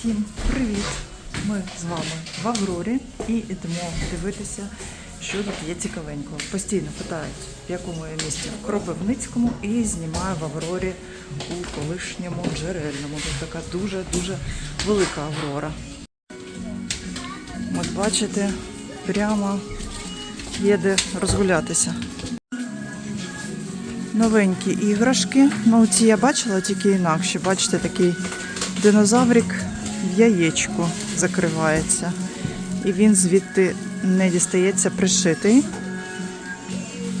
Всім привіт! Ми з вами в Аврорі і йдемо дивитися, що тут є цікавенького. Постійно питають, в якому я місті в Кропивницькому і знімаю в Аврорі у колишньому джерельному. Тут така дуже-дуже велика Аврора. От бачите, прямо є де розгулятися. Новенькі іграшки. Ну, ці я бачила тільки інакше. Бачите, такий динозаврик в яєчку закривається. І він звідти не дістається пришитий.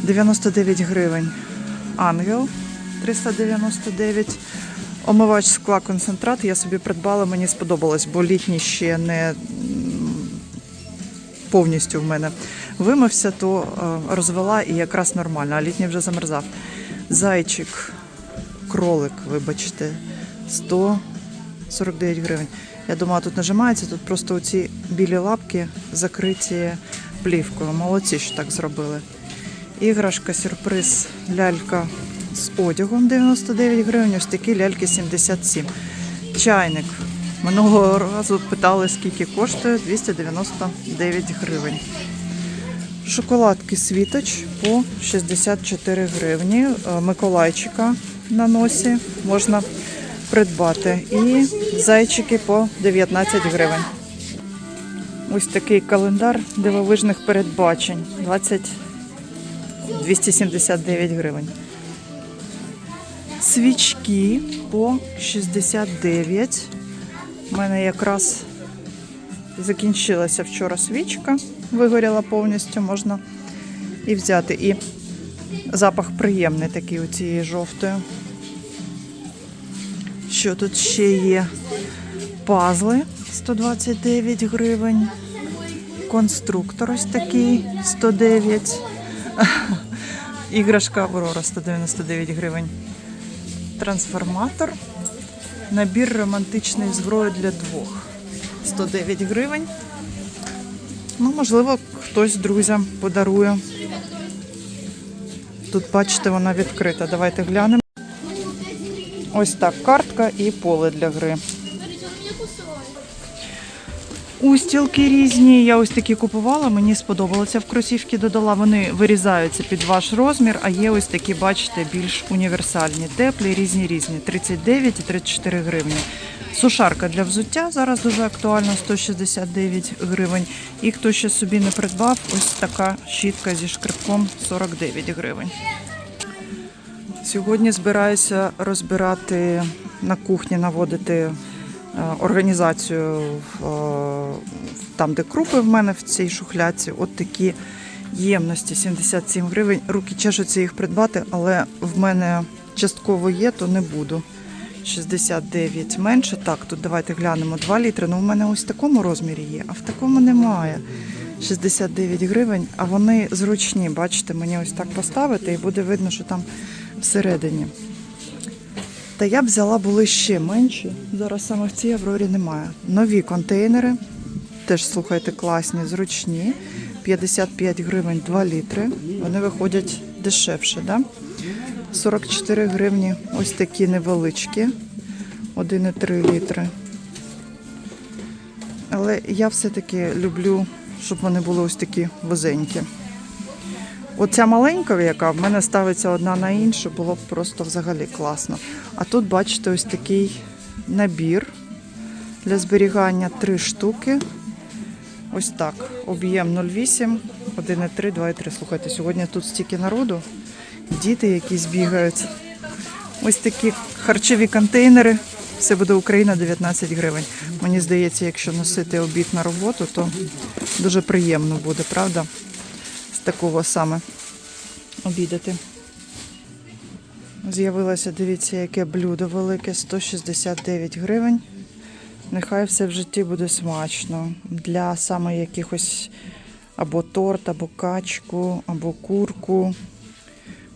99 гривень. Ангел 399. Омивач скла концентрат. Я собі придбала, мені сподобалось, бо літній ще не повністю в мене вимився, то е, розвела і якраз нормально, а літній вже замерзав. Зайчик, кролик, вибачте, 149 гривень. Я думала, тут нажимається, тут просто оці білі лапки закриті плівкою. Молодці, що так зробили. Іграшка, сюрприз, лялька з одягом 99 гривень, ось такі ляльки 77. Чайник. Минулого разу питали, скільки коштує 299 гривень. Шоколадки світоч по 64 гривні. Е, Миколайчика на носі можна придбати. І зайчики по 19 гривень. Ось такий календар дивовижних передбачень. 20 279 гривень. Свічки по 69. У мене якраз закінчилася вчора свічка, вигоріла повністю, можна і взяти. І запах приємний такий у цієї жовтої. Що тут ще є? Пазли 129 гривень. Конструктор ось такий 109. Іграшка Аврора 199 гривень. Трансформатор. Набір романтичної зброї для двох. 109 гривень. Ну, можливо, хтось друзям подарує. Тут, бачите, вона відкрита. Давайте глянемо. Ось так, картка і поле для гри. Устілки різні. Я ось такі купувала, мені сподобалося. В кросівки додала. Вони вирізаються під ваш розмір, а є ось такі, бачите, більш універсальні, теплі, різні різні. 39 і 34 гривні. Сушарка для взуття зараз дуже актуальна, 169 гривень. І хто ще собі не придбав, ось така щітка зі шкребком 49 гривень. Сьогодні збираюся розбирати на кухні, наводити е, організацію е, там, де крупи в мене в цій шухляці. От такі ємності 77 гривень. Руки чешуться їх придбати, але в мене частково є, то не буду. 69 менше. Так, тут давайте глянемо 2 літри. Ну, в мене ось в такому розмірі є, а в такому немає. 69 гривень, а вони зручні. Бачите, мені ось так поставити і буде видно, що там всередині. Та я б взяла були ще менші. Зараз саме в цій Аврорі немає. Нові контейнери. Теж слухайте, класні, зручні. 55 гривень 2 літри. Вони виходять дешевше, да? 44 гривні ось такі невеличкі. 1,3 літри. Але я все-таки люблю, щоб вони були ось такі вузенькі. Оця маленька, яка в мене ставиться одна на іншу, було б просто взагалі класно. А тут, бачите, ось такий набір для зберігання три штуки. Ось так. Об'єм 0,8, 1,3, 2,3. Слухайте, сьогодні тут стільки народу. Діти якісь бігають. Ось такі харчові контейнери. Все буде Україна 19 гривень. Мені здається, якщо носити обід на роботу, то дуже приємно буде, правда? Такого саме обідати. З'явилося, дивіться, яке блюдо велике, 169 гривень. Нехай все в житті буде смачно. Для саме якихось або торт, або качку, або курку.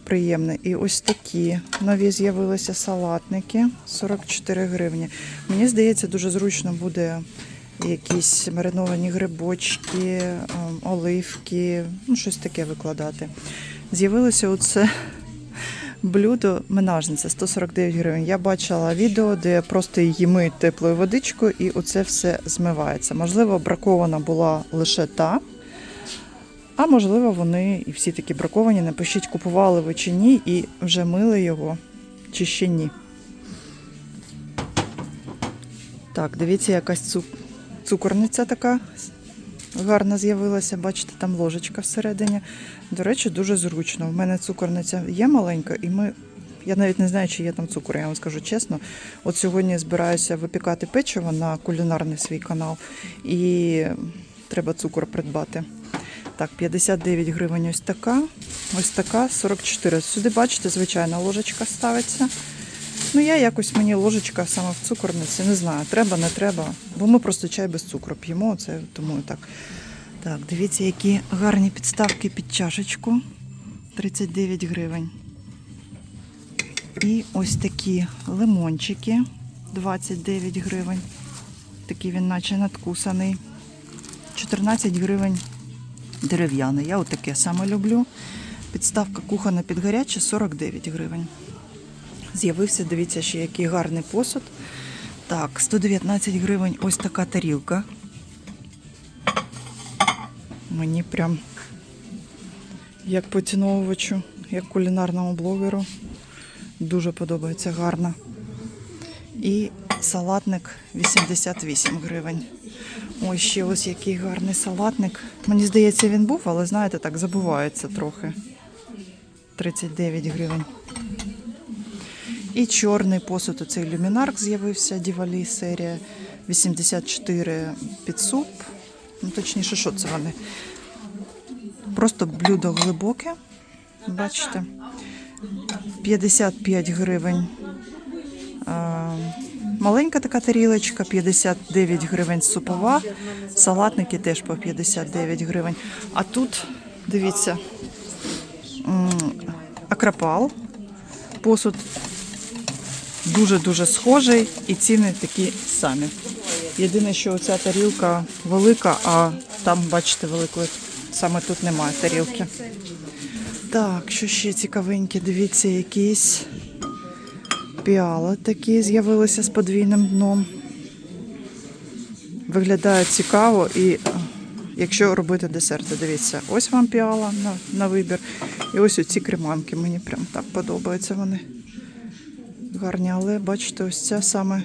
Приємне. І ось такі нові з'явилися салатники 44 гривні. Мені здається, дуже зручно буде якісь мариновані грибочки, ем, оливки, ну щось таке викладати. З'явилося оце Блюдо менажниця 149 гривень. Я бачила відео, де просто її миють теплою водичкою і оце все змивається. Можливо, бракована була лише та. А можливо, вони і всі такі браковані. Напишіть, купували ви чи ні, і вже мили його, чи ще ні. Так, дивіться, якась цу- цукорниця така гарна з'явилася. Бачите, там ложечка всередині. До речі, дуже зручно. У мене цукорниця є маленька, і ми. Я навіть не знаю, чи є там цукор, я вам скажу чесно. От сьогодні збираюся випікати печиво на кулінарний свій канал, і треба цукор придбати. Так, 59 гривень ось така, ось така 44. Сюди, бачите, звичайна ложечка ставиться. Ну, я якось мені ложечка саме в цукорниці, не знаю, треба, не треба. Бо ми просто чай без цукру п'ємо, це тому так. Так, дивіться, які гарні підставки під чашечку. 39 гривень. І ось такі лимончики 29 гривень. Такий він наче надкусаний. 14 гривень дерев'яний. Я отаке саме люблю. Підставка кухона під гаряче 49 гривень. З'явився, дивіться, ще який гарний посуд. Так, 119 гривень ось така тарілка. Мені прям як поціновувачу, як кулінарному блогеру. Дуже подобається гарно. І салатник 88 гривень. Ось ще ось який гарний салатник. Мені здається, він був, але знаєте, так забувається трохи. 39 гривень. І чорний посуд, оцей люмінарк з'явився, Дівалі серія 84 під суп. Ну, точніше, що це вони? Просто блюдо глибоке. Бачите? 55 гривень. Маленька така тарілочка, 59 гривень супова. Салатники теж по 59 гривень. А тут, дивіться, акрапал. Посуд дуже-дуже схожий і ціни такі самі. Єдине, що ця тарілка велика, а там, бачите, великої саме тут немає тарілки. Так, що ще цікавеньке, дивіться, якісь піали такі з'явилися з подвійним дном. Виглядає цікаво і якщо робити десерти, дивіться, ось вам піала на, на вибір. І ось оці креманки. Мені прям так подобаються вони. Гарні, але бачите, ось ця саме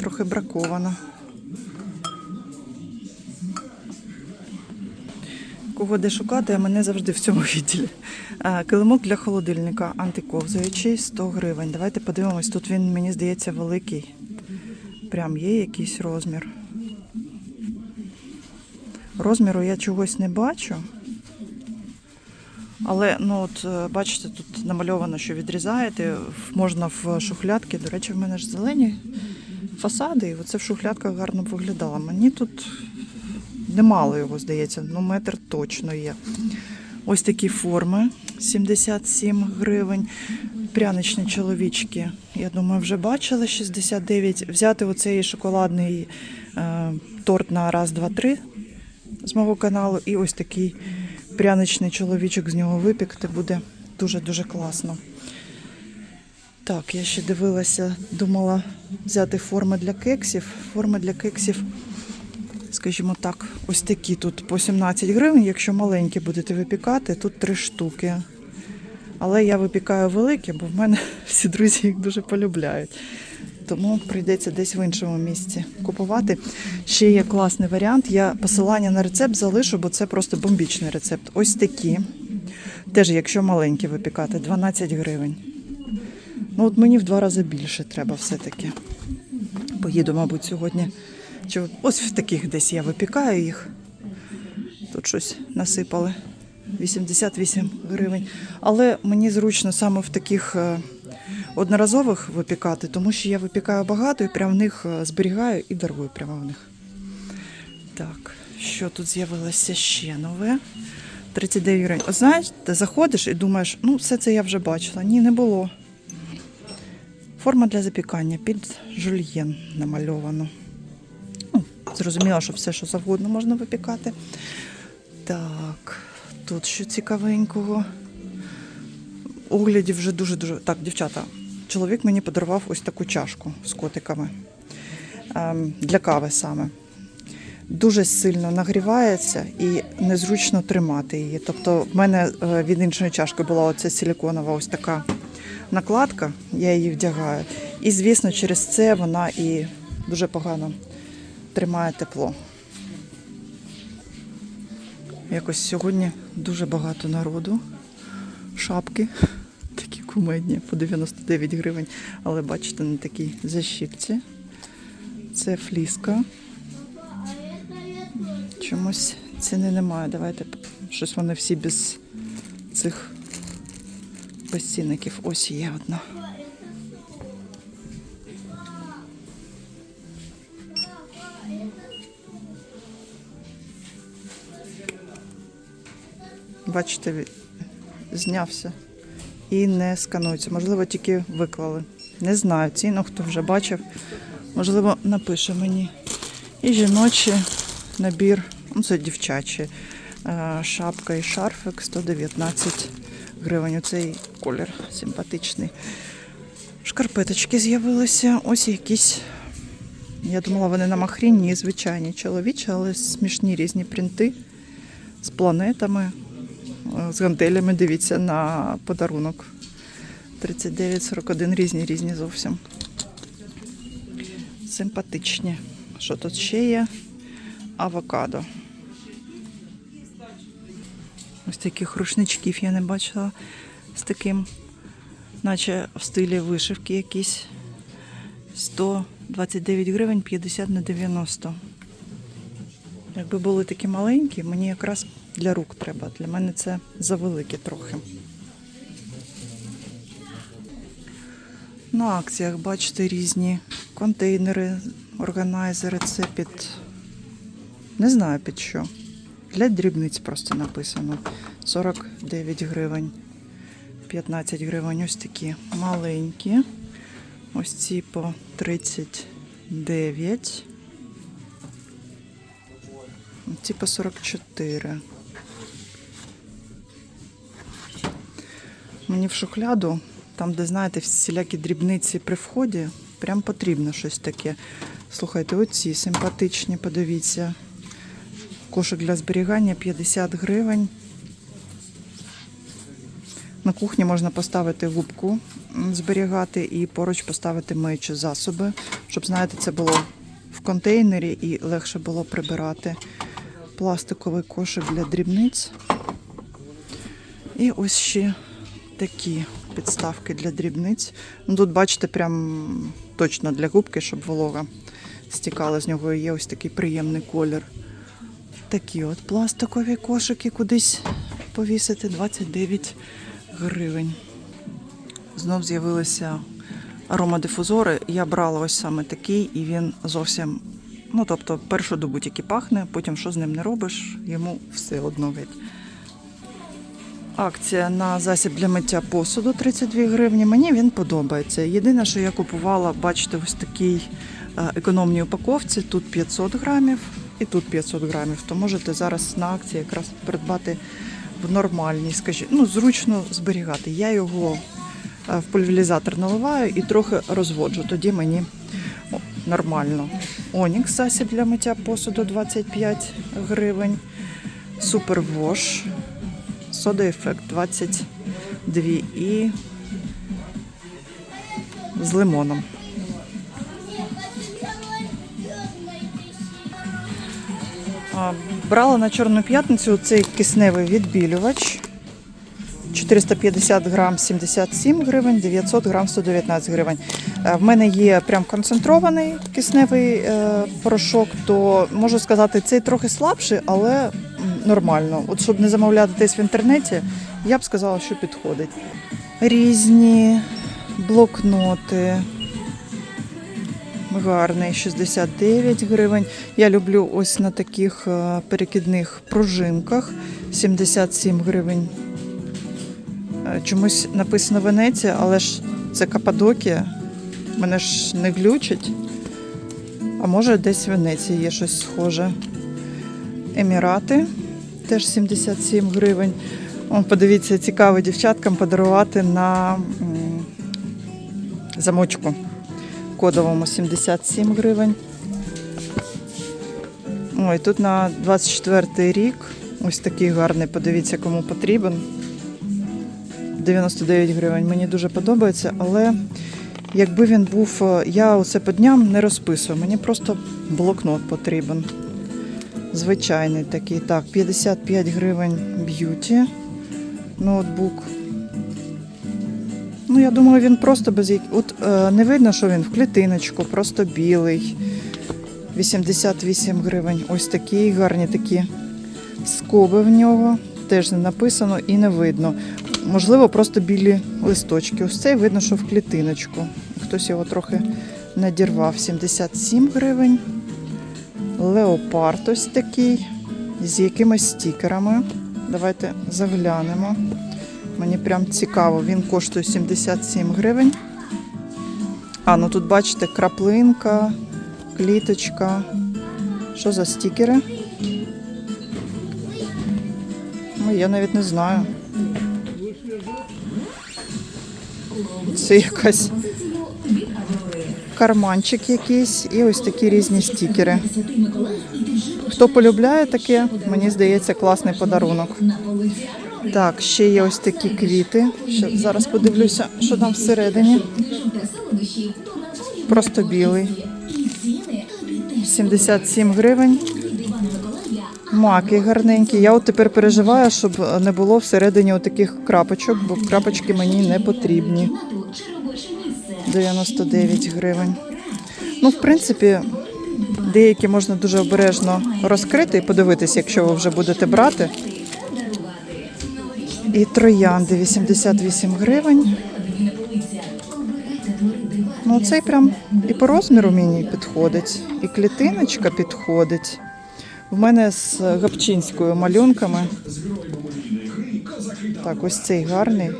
трохи бракована. Кого де шукати, а мене завжди в цьому відділі. Килимок для холодильника антиковзуючий 100 гривень. Давайте подивимось. Тут він, мені здається, великий. Прям є якийсь розмір. Розміру я чогось не бачу. Але ну от е, бачите, тут намальовано, що відрізаєте, можна в шухлядки. До речі, в мене ж зелені фасади, і оце в шухлядках гарно виглядало. Мені тут немало його, здається, ну метр точно є. Ось такі форми 77 гривень. Пряничні чоловічки, я думаю, вже бачили 69. Взяти оцей шоколадний е, торт на раз, два, три з мого каналу. І ось такий пряничний чоловічок з нього випікти буде дуже-дуже класно. Так, я ще дивилася, думала взяти форми для кексів. Форми для кексів, скажімо так, ось такі тут по 17 гривень. Якщо маленькі будете випікати, тут три штуки. Але я випікаю великі, бо в мене всі друзі їх дуже полюбляють. Тому прийдеться десь в іншому місці купувати. Ще є класний варіант. Я посилання на рецепт залишу, бо це просто бомбічний рецепт. Ось такі. Теж, якщо маленькі випікати, 12 гривень. Ну, от мені в два рази більше треба все-таки. Поїду, мабуть, сьогодні. Чи ось в таких десь я випікаю їх. Тут щось насипали. 88 гривень. Але мені зручно саме в таких е, одноразових випікати, тому що я випікаю багато і прямо в них е, зберігаю і дарую прямо в них. Так, що тут з'явилося ще нове? 39 гривень. От знаєте, заходиш і думаєш, ну все це я вже бачила. Ні, не було. Форма для запікання під жульєн намальовано. Ну, зрозуміло, що все, що завгодно можна випікати. Так, тут що цікавенького. оглядів вже дуже-дуже. Так, дівчата, чоловік мені подарував ось таку чашку з котиками ем, для кави саме. Дуже сильно нагрівається і незручно тримати її. Тобто, в мене е, від іншої чашки була оця силіконова ось така накладка, я її вдягаю. І, звісно, через це вона і дуже погано тримає тепло. Якось сьогодні дуже багато народу. Шапки кумедні по 99 гривень, але бачите, на такій защіпці. Це фліска. Чомусь ціни немає. Давайте щось вони всі без цих без цінників. Ось є одна. Бачите, знявся і не сканується. Можливо, тільки виклали. Не знаю ціну, хто вже бачив. Можливо, напише мені. І жіночий набір, ну це дівчачий. Е, Шапка і шарфик 119 гривень. Оцей колір симпатичний. Шкарпеточки з'явилися. Ось якісь. Я думала, вони на махріні, звичайні чоловічі, але смішні різні принти з планетами, з гантелями. Дивіться на подарунок. 39-41 різні, різні зовсім. Симпатичні. Що тут ще є? Авокадо. Ось таких рушничків я не бачила з таким, наче в стилі вишивки якісь. 129 гривень 50 на 90. Якби були такі маленькі, мені якраз для рук треба. Для мене це завеликі трохи. На акціях бачите різні контейнери, органайзери. Це під не знаю під що. Для дрібниць просто написано. 49 гривень, 15 гривень. Ось такі маленькі. Ось ці по 39. Ці по 44. Мені в шухляду, там, де, знаєте, всілякі дрібниці при вході, прям потрібно щось таке. Слухайте, оці симпатичні, подивіться. Кошик для зберігання 50 гривень. На кухні можна поставити губку зберігати і поруч поставити миючі засоби, щоб, знаєте, це було в контейнері і легше було прибирати. Пластиковий кошик для дрібниць. І ось ще такі підставки для дрібниць. Ну, тут, бачите, прям точно для губки, щоб волога стікала з нього. Є ось такий приємний колір. Такі от пластикові кошики кудись повісити 29 гривень. Знов з'явилися аромадифузори. Я брала ось саме такий, і він зовсім, ну тобто, першу добу тільки пахне, потім що з ним не робиш, йому все одно геть. Акція на засіб для миття посуду 32 гривні. Мені він подобається. Єдине, що я купувала, бачите, ось такій е, економній упаковці. Тут 500 грамів і тут 500 грамів. То можете зараз на акції якраз придбати в нормальній, скажімо, ну, зручно зберігати. Я його е, в пульверізатор наливаю і трохи розводжу. Тоді мені о, нормально. Онікс засіб для миття посуду 25 гривень. Супервош. Сода ефект 22 і з лимоном. Брала на Чорну п'ятницю цей кисневий відбілювач. 450 грам 77 гривень, 900 грам 119 гривень. Е, В мене є прям концентрований кисневий е, порошок, то можу сказати, цей трохи слабший, але нормально. От щоб не замовляти десь в інтернеті, я б сказала, що підходить. Різні блокноти. Гарний 69 гривень. Я люблю ось на таких е, перекидних пружинках 77 гривень. Е, Чомусь написано Венеція, але ж це Каппадокія. Мене ж не глючить. А може десь в Венеції є щось схоже. Емірати теж 77 гривень. О, подивіться, цікаво дівчаткам подарувати на замочку кодовому 77 гривень. Ой, тут на 24 рік ось такий гарний, подивіться, кому потрібен. 99 гривень. Мені дуже подобається, але якби він був, е, я оце по дням не розписую, мені просто блокнот потрібен. Звичайний такий. Так, 55 гривень б'юті. Ноутбук. Ну, я думаю, він просто без як... От е, не видно, що він в клітиночку, просто білий. 88 гривень. Ось такі гарні такі скоби в нього. Теж не написано і не видно. Можливо, просто білі листочки. Ось цей видно, що в клітиночку. Хтось його трохи надірвав. 77 гривень. Леопард ось такий. З якимись стікерами. Давайте заглянемо. Мені прям цікаво. Він коштує 77 гривень. А, ну тут бачите, краплинка, кліточка. Що за стікери? Ну, я навіть не знаю. Це якась карманчик якийсь і ось такі різні стікери. Хто полюбляє таке, мені здається, класний подарунок. Так, ще є ось такі квіти. Ще зараз подивлюся, що там всередині. Просто білий. 77 гривень. Маки гарненькі. Я от тепер переживаю, щоб не було всередині таких крапочок, бо крапочки мені не потрібні. 99 гривень. Ну, в принципі, деякі можна дуже обережно розкрити і подивитися, якщо ви вже будете брати. І троянди 88 гривень. Ну, цей прям і по розміру мені підходить, і клітиночка підходить. В мене з гапчинською малюнками. Так, ось цей гарний.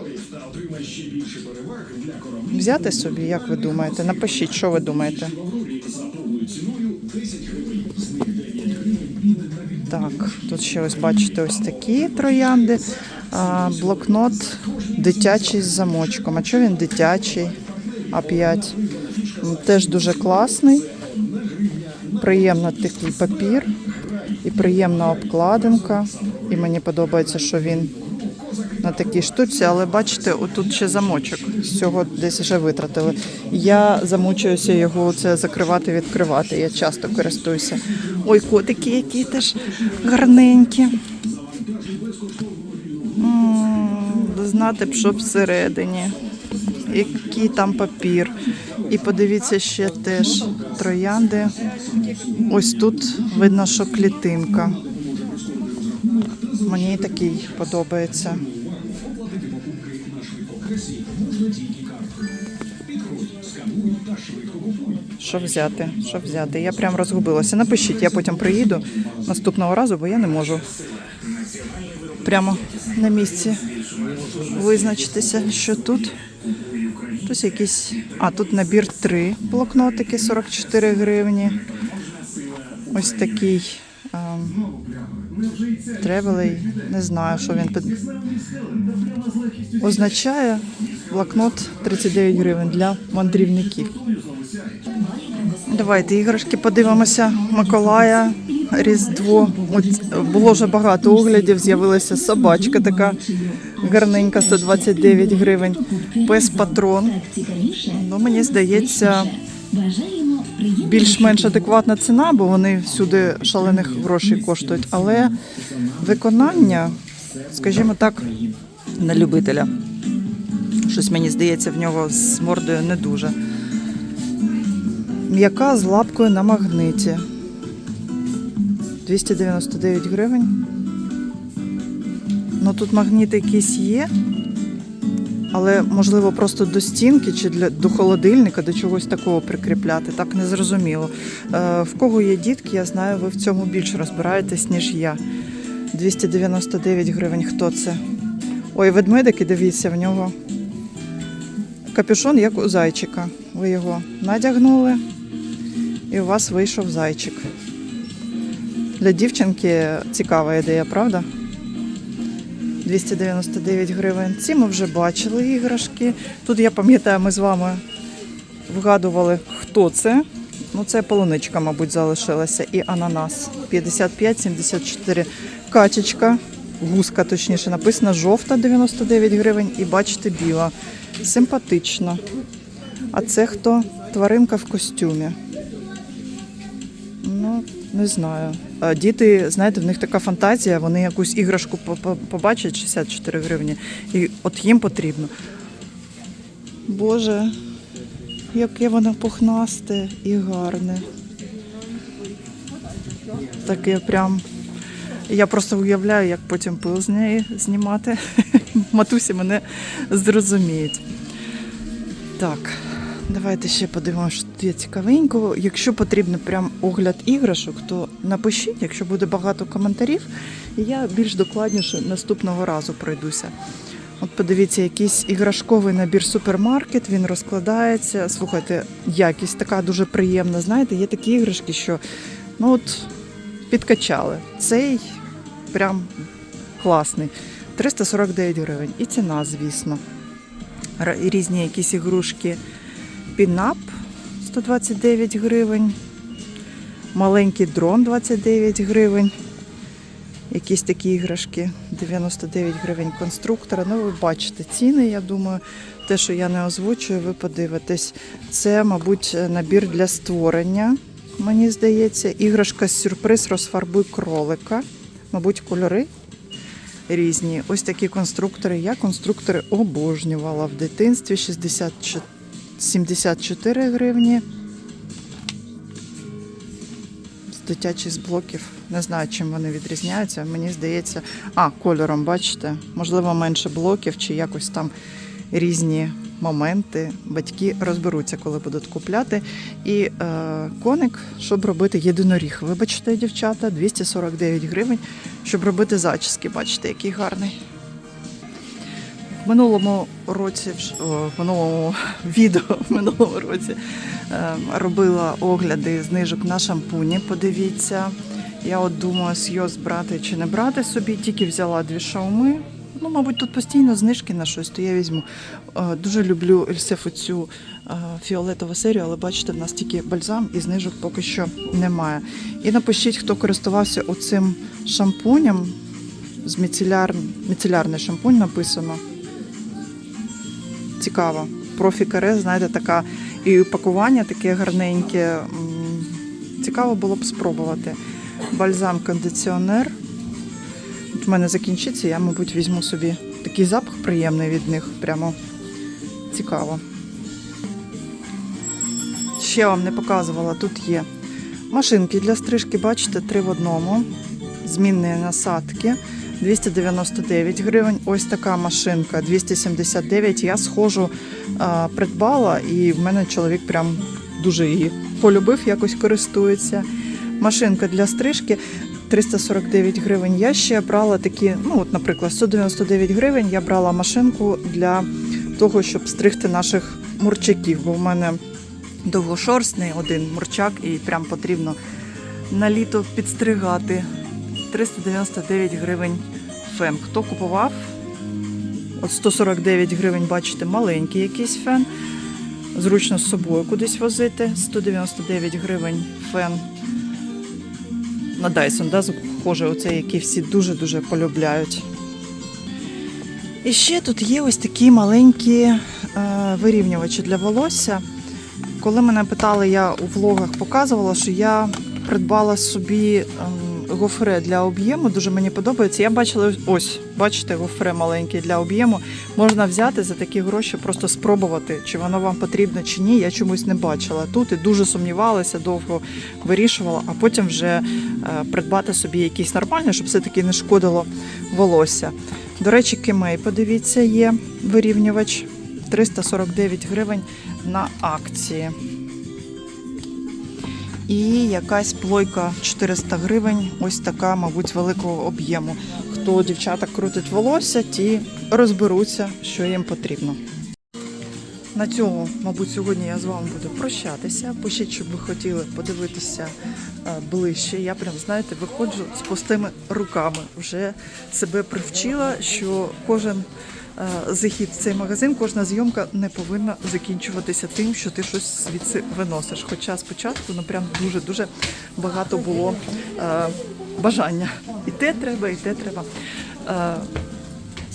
Взяти собі, як ви думаєте? Напишіть, що ви думаєте. Так, тут ще ось бачите ось такі троянди. А, блокнот дитячий з замочком. А чого він дитячий? А5. Теж дуже класний. Приємно такий папір і приємна обкладинка. І мені подобається, що він на такій штуці, але бачите, отут ще замочок. З цього десь вже витратили. Я замучуюся його це закривати, відкривати. Я часто користуюся. Ой, котики, які теж гарненькі. Знати б, що всередині. Який там папір. І подивіться ще теж троянди. Ось тут видно, що клітинка. Мені такий подобається. Що взяти? Що взяти? Я прям розгубилася. Напишіть, я потім приїду наступного разу, бо я не можу прямо на місці визначитися, що тут. Тут якісь. А, тут набір 3 блокнотики 44 гривні. Ось такий тревелей. Не знаю, що він під... означає. Блокнот 39 гривень для мандрівників. Давайте іграшки подивимося. Миколая, Різдво. Було вже багато оглядів. З'явилася собачка така гарненька, 129 гривень. Пес патрон. Ну, мені здається, більш-менш адекватна ціна, бо вони всюди шалених грошей коштують. Але виконання, скажімо так, на любителя. Щось мені здається, в нього з мордою не дуже. М'яка з лапкою на магниті. 299 гривень. Ну тут магніт якийсь є, але можливо просто до стінки чи для до холодильника, до чогось такого прикріпляти. Так не зрозуміло. Е, в кого є дітки, я знаю, ви в цьому більше розбираєтесь, ніж я. 299 гривень. Хто це? Ой, ведмедики, дивіться, в нього капюшон, як у зайчика. Ви його надягнули, і у вас вийшов зайчик. Для дівчинки цікава ідея, правда? 299 гривень. Ці ми вже бачили іграшки. Тут я пам'ятаю, ми з вами вгадували, хто це. Ну, це полуничка, мабуть, залишилася. І ананас 55-74. Качечка, гуска, точніше, написано жовта 99 гривень. І бачите, біла. Симпатична. А це хто? Тваринка в костюмі. Не знаю. Діти, знаєте, в них така фантазія, вони якусь іграшку по- по- побачать 64 гривні, і от їм потрібно. Боже, яке воно пухнасте і гарне. Таке прям. Я просто уявляю, як потім пил з неї знімати. Матусі мене зрозуміють. Так, давайте ще подивимося, що тут є цікавенького. Якщо потрібен прям огляд іграшок, то напишіть, якщо буде багато коментарів, і я більш докладніше наступного разу пройдуся. От подивіться, якийсь іграшковий набір супермаркет, він розкладається. Слухайте, якість така дуже приємна. Знаєте, є такі іграшки, що ну от підкачали. Цей прям класний. 349 гривень. І ціна, звісно. Різні якісь ігрушки. Пінап 129 гривень. Маленький дрон 29 гривень. Якісь такі іграшки 99 гривень конструктора. Ну, ви бачите ціни, я думаю. Те, що я не озвучую, ви подивитесь. Це, мабуть, набір для створення, мені здається. Іграшка сюрприз розфарбуй кролика. Мабуть, кольори різні. Ось такі конструктори. Я конструктори обожнювала в дитинстві 64 74 гривні. З дитячих з блоків. Не знаю, чим вони відрізняються. Мені здається, а, кольором, бачите, можливо, менше блоків чи якось там різні моменти. Батьки розберуться, коли будуть купляти. І е, коник, щоб робити єдиноріг. Вибачте, дівчата, 249 гривень, щоб робити зачіски. Бачите, який гарний. Минулому році, в минулому відео, в минулому році е, робила огляди знижок на шампуні. Подивіться. Я от думаю, сйоз брати чи не брати собі, тільки взяла дві шауми. Ну, мабуть, тут постійно знижки на щось, то я візьму. Е, Дуже люблю Ельсефу цю е, фіолетову серію, але бачите, в нас тільки бальзам і знижок поки що немає. І напишіть, хто користувався оцим шампунем з міцеляр... міцелярний шампунь написано цікаво. Профі каре, знаєте, така і упакування таке гарненьке. Цікаво було б спробувати. Бальзам кондиціонер. От в мене закінчиться, я, мабуть, візьму собі такий запах приємний від них. Прямо цікаво. Ще вам не показувала, тут є машинки для стрижки, бачите, три в одному. Змінні насадки. 299 гривень. Ось така машинка 279. Я схожу придбала, і в мене чоловік прям дуже її полюбив, якось користується. Машинка для стрижки 349 гривень. Я ще брала такі, ну от, наприклад, 199 гривень. Я брала машинку для того, щоб стригти наших мурчаків, бо в мене довгошорстний один мурчак, і прям потрібно на літо підстригати. 399 гривень фен. Хто купував? От 149 гривень, бачите, маленький якийсь фен. Зручно з собою кудись возити. 199 гривень фен. На Dyson, да, схоже, оцей, який всі дуже-дуже полюбляють. І ще тут є ось такі маленькі е, вирівнювачі для волосся. Коли мене питали, я у влогах показувала, що я придбала собі ем, гофре для об'єму. Дуже мені подобається. Я бачила ось, бачите, гофре маленьке для об'єму. Можна взяти за такі гроші, просто спробувати, чи воно вам потрібно чи ні. Я чомусь не бачила тут і дуже сумнівалася, довго вирішувала, а потім вже е, придбати собі якийсь нормальний, щоб все-таки не шкодило волосся. До речі, кемей, подивіться, є вирівнювач 349 гривень на акції. І якась плойка 400 гривень, ось така, мабуть, великого об'єму. Хто дівчата крутить волосся, ті розберуться, що їм потрібно. На цьому, мабуть, сьогодні я з вами буду прощатися. Пишіть, щоб ви хотіли подивитися е, ближче. Я прям, знаєте, виходжу з пустими руками. Вже себе привчила, що кожен захід в цей магазин, кожна зйомка не повинна закінчуватися тим, що ти щось звідси виносиш. Хоча спочатку ну прям дуже-дуже багато було е, бажання. І те треба, і те треба. Е,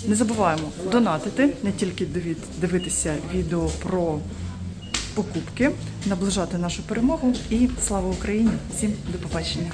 не забуваємо донатити, не тільки дивитися відео про покупки, наближати нашу перемогу. І слава Україні! Всім до побачення!